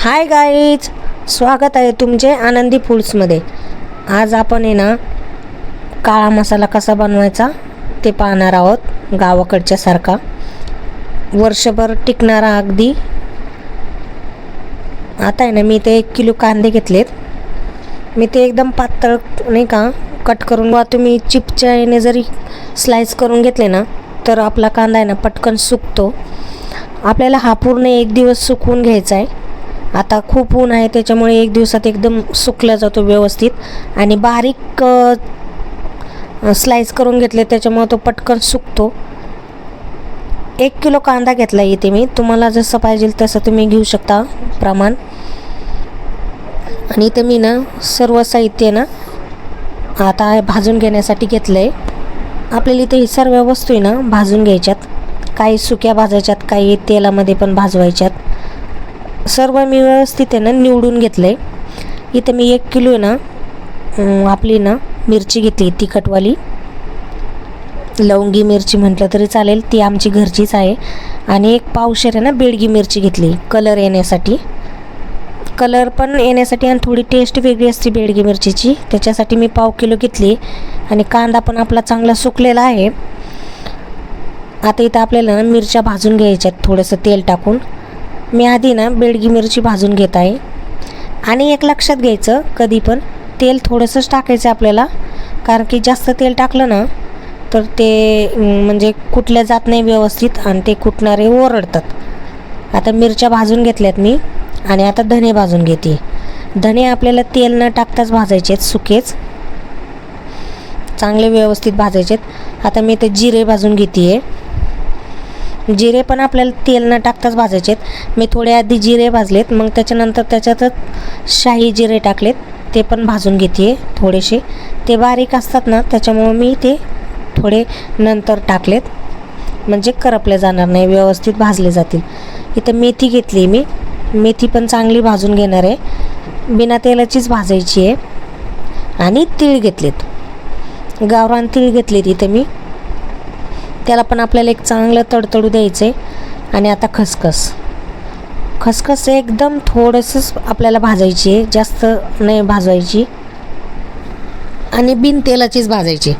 Hi guys स्वागत आहे तुमचे आनंदी फूड्समध्ये. आज आपण आहे ना काळा मसाला कसा बनवायचा ते पाहणार आहोत गावाकडच्या सारखा. वर्षभर टिकणारा अगदी. आता आहे ना मी ते एक किलो कांदे घेतलेत. मी ते एकदम पातळ नाही का कट करून वा तुम्ही चिपच्या याने जरी स्लाइस करून घेतले ना तर आपला कांदा आहे ना पटकन सुकतो. आपल्याला हा पूर्ण एक दिवस सुकवून घ्यायचा आहे. आता खूप ऊन आहे त्याच्यामुळे एक दिवसात एकदम सुकला जातो व्यवस्थित. आणि बारीक स्लाइस करून घेतले त्याच्यामुळे तो पटकन सुकतो. एक किलो कांदा घेतला इथे मी. तुम्हाला जसं पाहिजे तसं तुम्ही घेऊ शकता प्रमाण. आणि इथं मी ना सर्व साहित्य ना आता भाजून घेण्यासाठी घेतलं आहे आपल्याला इथे ही सर्व वस्तू आहे ना भाजून घ्यायच्यात. काही सुक्या भाजायच्यात काही तेलामध्ये पण भाजवायच्यात. सर्व मी व्यवस्थित आहे ना निवडून घेतलं आहे इथं मी एक किलो आहे ना आपली ना मिरची घेतली तिखटवाली. लवंगी मिरची म्हटलं तरी चालेल ती आमची घरचीच आहे. आणि एक पावशेर आहे ना बेडगी मिरची घेतली कलर येण्यासाठी. कलर पण येण्यासाठी आणि थोडी टेस्ट वेगळी असते बेडगी मिरचीची. त्याच्यासाठी मी पाव किलो घेतली. आणि कांदा पण आपला चांगला सुकलेला आहे. आता इथं आपल्याला ना मिरच्या भाजून घ्यायच्यात थोडंसं तेल टाकून. मी आधी ना बेडगी मिरची भाजून घेत आहे. आणि एक लक्षात घ्यायचं कधी पण तेल थोडंसंच टाकायचं आपल्याला. कारण की जास्त तेल टाकलं ना तर ते म्हणजे कुठल्या जात नाही व्यवस्थित आणि ते कुटणारे ओरडतात. आता मिरच्या भाजून घेतल्यात मी आणि आता धने भाजून घेते. धने आपल्याला तेल न टाकताच भाजायचे आहेत सुकेच. चांगले व्यवस्थित भाजायचे आहेत. आता मी ते जिरे भाजून घेते आहे जिरे पण आपल्याला तेल न टाकताच भाजायचे आहेत. मी थोडे आधी जिरे भाजलेत मग त्याच्यानंतर त्याच्यातच शाही जिरे टाकलेत. ते पण भाजून घेते थोडेसे. ते बारीक असतात ना त्याच्यामुळं मी ते थोडे नंतर टाकलेत. म्हणजे करपले जाणार नाही व्यवस्थित भाजले जातील. इथं मेथी घेतली मी. मेथी पण चांगली भाजून घेणार आहे. बिना तेलाचीच भाजायची आहे. आणि तीळ घेतलेत. गावरान तीळ घेतलेत इथं मी. त्याला पण आपल्याला एक चांगलं तडतडू द्यायचं आहे आणि आता खसखस. खसखस एकदम थोडंसंच आपल्याला भाजायची आहे. जास्त नाही भाजवायची आणि बिन तेलाचीच भाजायची.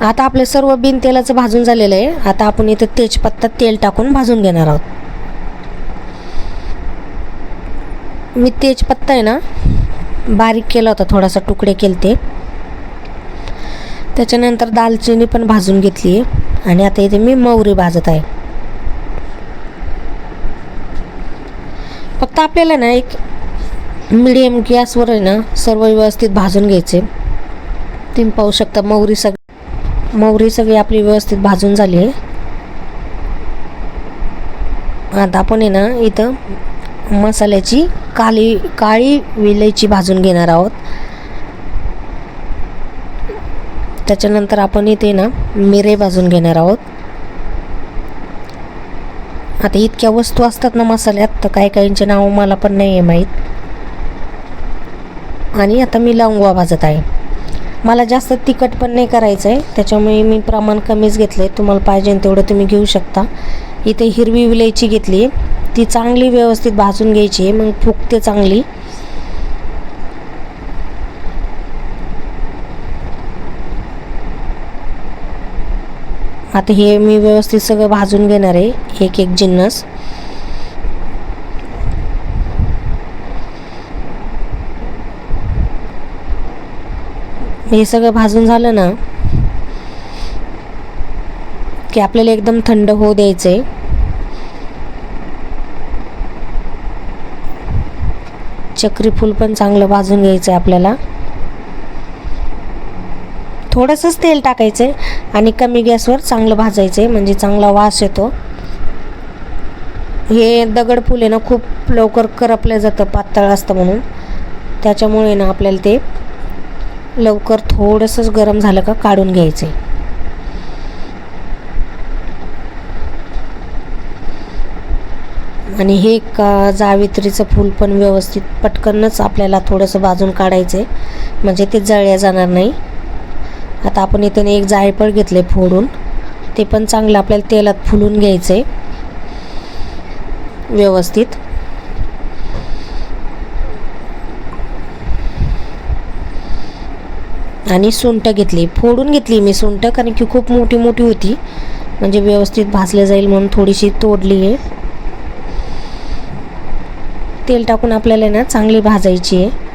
आता आपलं सर्व बिन तेलाचं भाजून झालेलं आहे. आता आपण इथं तेजपत्ता तेल टाकून भाजून घेणार आहोत. मी तेजपत्ता आहे ना बारीक केला होता. थोडासा तुकडे केले ते त्याच्यानंतर दालचिनी पण भाजून घेतली आहे. आणि आता इथे मी मोहरी भाजत आहे. फक्त आपल्याला ना एक मिडियम गॅसवर आहे ना सर्व व्यवस्थित भाजून घ्यायचे. तुम्ही पाहू शकता मोहरी सग मोहरी सगळी आपली व्यवस्थित भाजून झाली आहे. आता आपण आहे ना इथं मसाल्याची काली काळी विलायची भाजून घेणार आहोत. त्याच्यानंतर आपण इथे ना मिरे भाजून घेणार आहोत. आता इतक्या वस्तू असतात ना मसाल्यात तर काही काहींचे नाव मला पण नाही आहे माहीत. आणि आता मी लवंगवा भाजत आहे. मला जास्त तिखट पण नाही करायचं आहे त्याच्यामुळे मी प्रमाण कमीच घेतलं आहे तुम्हाला पाहिजे तेवढं तुम्ही घेऊ शकता. इथे हिरवी विलायची घेतली ती चांगली व्यवस्थित भाजून घ्यायची आहे मग फुगते चांगली. आता हे मी व्यवस्थित सगळं भाजून घेणार आहे. एक एक जिन्नस. हे सगळं भाजून झालं ना की आपल्याला एकदम थंड होऊ द्यायचं आहे चक्री फूल पण चांगलं भाजून घ्यायचं आहे आपल्याला. थोडंसंच तेल टाकायचं आहे आणि कमी गॅसवर चांगलं भाजायचं आहे म्हणजे चांगला वास येतो. हे दगड फुले आहे ना खूप लवकर करपलं जातं पातळ असतं म्हणून. त्याच्यामुळे ना आपल्याला ते लवकर थोडंसंच गरम झालं का काढून घ्यायचं आहे आणि हे का जावित्रीचं फूल पण व्यवस्थित पटकनच आपल्याला थोडंसं भाजून काढायचं आहे म्हणजे ते जळल्या जाणार नाही. आता आपण इथं एक जायफळ घेतले फोडून. ते पण चांगलं आपल्याला तेलात फुलून घ्यायचं आहे व्यवस्थित. आणि सुंट घेतली. फोडून घेतली मी सुंट कारण की खूप मोठी मोठी होती. म्हणजे व्यवस्थित भासले जाईल म्हणून थोडीशी तोडली आहे. तेल टाकून आपल्याला ना चांगली भाजायची आहे.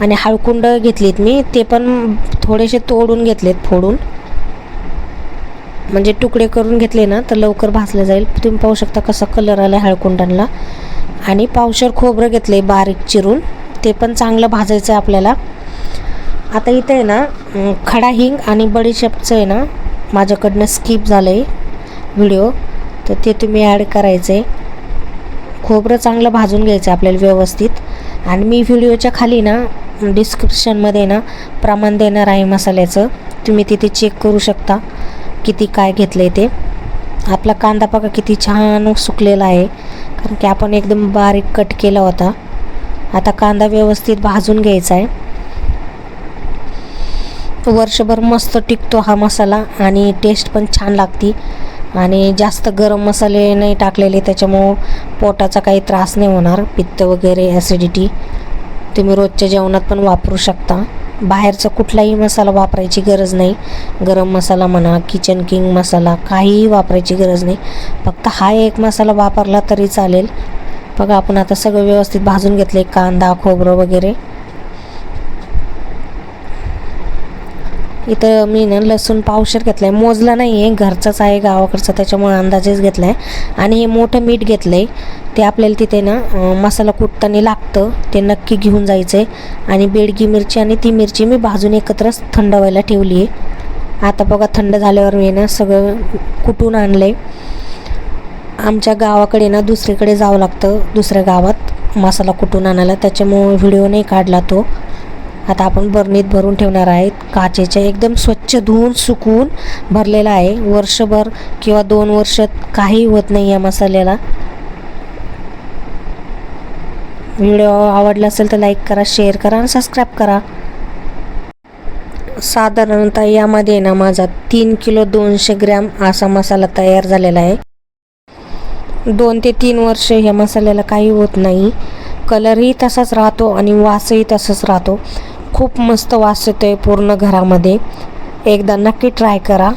आणि हळकुंड घेतलीत मी. ते पण थोडेसे तोडून घेतलेत फोडून. म्हणजे तुकडे करून घेतले ना तर लवकर भाजलं जाईल. तुम्ही पाहू शकता कसा कलर आला हळकुंडांना. आणि पावशर खोबरं घेतले बारीक चिरून. ते पण चांगलं भाजायचं आहे आपल्याला. आता इथं आहे ना खडा हिंग आणि बडीशेपचं आहे ना माझ्याकडनं स्किप झालं आहे व्हिडिओ तर ते तुम्ही ॲड करायचं आहे खोबरं चांगलं भाजून घ्यायचं आहे आपल्याला व्यवस्थित. आणि मी व्हिडिओच्या खाली ना डिस्क्रिप्शनमध्ये ना प्रमाण देणार आहे मसाल्याचं. तुम्ही तिथे चेक करू शकता किती काय घेतलं आहे ते. आपला कांदा पाका किती छान सुकलेला आहे. कारण की आपण एकदम बारीक कट केला होता. आता कांदा व्यवस्थित भाजून घ्यायचा आहे. वर्षभर मस्त टिकतो हा मसाला आणि टेस्ट पण छान लागती. आणि जास्त गरम मसाले नाही टाकलेले त्याच्यामुळं पोटाचा काही त्रास नाही होणार पित्त वगैरे ॲसिडिटी तुम्ही रोजच्या जेवणात पण वापरू शकता. बाहेरचा कुठलाही मसाला वापरायची गरज नाही. गरम मसाला म्हणा किचन किंग मसाला काहीही वापरायची गरज नाही. फक्त हा एक मसाला वापरला तरी चालेल. बघा आपण आता सगळं व्यवस्थित भाजून घेतले कांदा खोबरं वगैरे. इथं मी ना लसूण पावशर घेतलं आहे मोजला नाही आहे घरचाच आहे गावाकडचा. त्याच्यामुळे अंदाजेच घेतला आहे आणि हे मोठं मीठ घेतलं आहे ते आपल्याला तिथे ना मसाला कुटताना लागतं. ते नक्की घेऊन जायचं आहे आणि बेडगी मिरची आणि ती मिरची मी भाजून एकत्रच थंड व्हायला ठेवली आहे आता बघा थंड झाल्यावर मी ना सगळं कुटून आणलं आहे आमच्या गावाकडे ना दुसरीकडे जावं लागतं दुसऱ्या गावात मसाला कुटून आणायला. त्याच्यामुळे व्हिडिओ नाही काढला तो. आता आपण बरणीत भरून ठेवणार आहेत. काचेच्या एकदम स्वच्छ धुवून सुकवून भरलेला आहे. वर्षभर किंवा दोन वर्ष काही होत नाही या मसाल्याला. व्हिडिओ आवडला असेल तर लाईक करा शेअर करा आणि सबस्क्राईब करा. साधारणतः यामध्ये ना माझा तीन किलो दोनशे ग्रॅम असा मसाला तयार झालेला आहे. दोन ते तीन वर्ष ह्या मसाल्याला काही होत नाही. कलरही तसाच राहतो आणि वासही तसाच राहतो. खूप मस्त वास येतो आहे पूर्ण घरामध्ये. एकदा नक्की ट्राय करा.